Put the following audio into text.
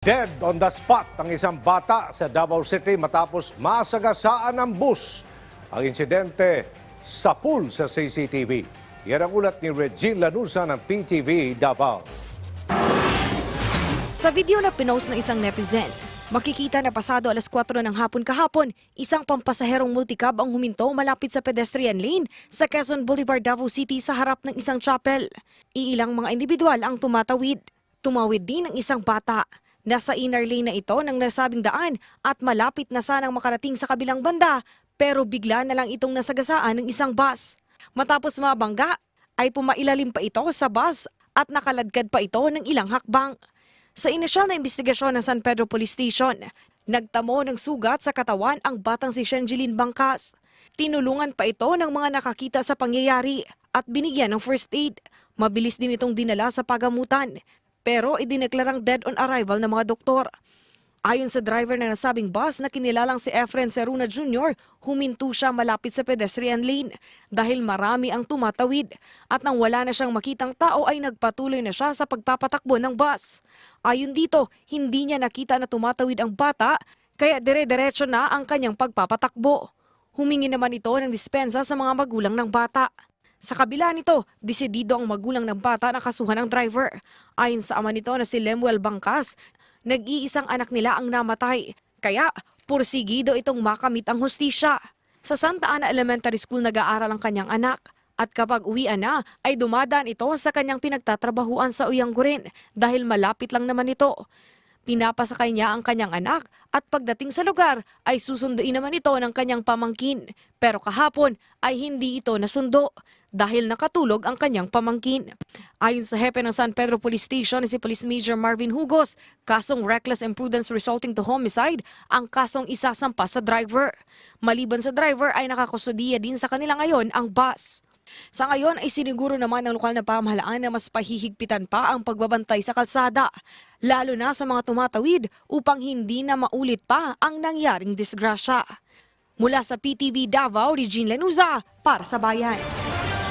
Dead on the spot ang isang bata sa Davao City matapos masagasaan ng bus. Ang insidente sa pool sa CCTV. Yan ang ulat ni Regine Lanusa ng PTV Davao. Sa video na pinost ng isang netizen, makikita na pasado alas 4 ng hapon kahapon, isang pampasaherong multicab ang huminto malapit sa pedestrian lane sa Quezon Boulevard, Davao City sa harap ng isang chapel. Iilang mga individual ang tumatawid. Tumawid din ang isang bata. Nasa inner lane na ito ng nasabing daan at malapit na sanang makarating sa kabilang banda pero bigla na lang itong nasagasaan ng isang bus. Matapos mabangga, ay pumailalim pa ito sa bus at nakaladkad pa ito ng ilang hakbang. Sa inisyal na investigasyon ng San Pedro Police Station, nagtamo ng sugat sa katawan ang batang si Shenjeline Bangkas. Tinulungan pa ito ng mga nakakita sa pangyayari at binigyan ng first aid. Mabilis din itong dinala sa pagamutan, pero idineklarang dead on arrival ng mga doktor. Ayon sa driver ng nasabing bus na kinilalang si Efren Seruna Jr., huminto siya malapit sa pedestrian lane dahil marami ang tumatawid at nang wala na siyang makitang tao ay nagpatuloy na siya sa pagpapatakbo ng bus. Ayon dito, hindi niya nakita na tumatawid ang bata kaya dire-diretso na ang kanyang pagpapatakbo. Humingi naman ito ng dispensa sa mga magulang ng bata. Sa kabila nito, desidido ang magulang ng bata na kasuhan ng driver. Ayon sa ama nito na si Lemuel Bangkas, nag-iisang anak nila ang namatay. Kaya, pursigido itong makamit ang hustisya. Sa Santa Ana Elementary School nag-aaral ang kanyang anak. At kapag uwian na, ay dumadaan ito sa kanyang pinagtatrabahuan sa Uyanggurin dahil malapit lang naman ito. Pinapasakay niya ang kanyang anak at pagdating sa lugar ay susunduin naman ito ng kanyang pamangkin. Pero kahapon ay hindi ito nasundo dahil nakatulog ang kanyang pamangkin. Ayon sa hepe ng San Pedro Police Station si Police Major Marvin Hugos, kasong reckless imprudence resulting to homicide ang kasong isasampa sa driver. Maliban sa driver ay nakakustudiya din sa kanila ngayon ang bus. Sa ngayon ay siniguro naman ng lokal na pamahalaan na mas pahihigpitan pa ang pagbabantay sa kalsada, lalo na sa mga tumatawid upang hindi na maulit pa ang nangyaring disgrasya. Mula sa PTV Davao, Regine Lenuza para sa Bayan.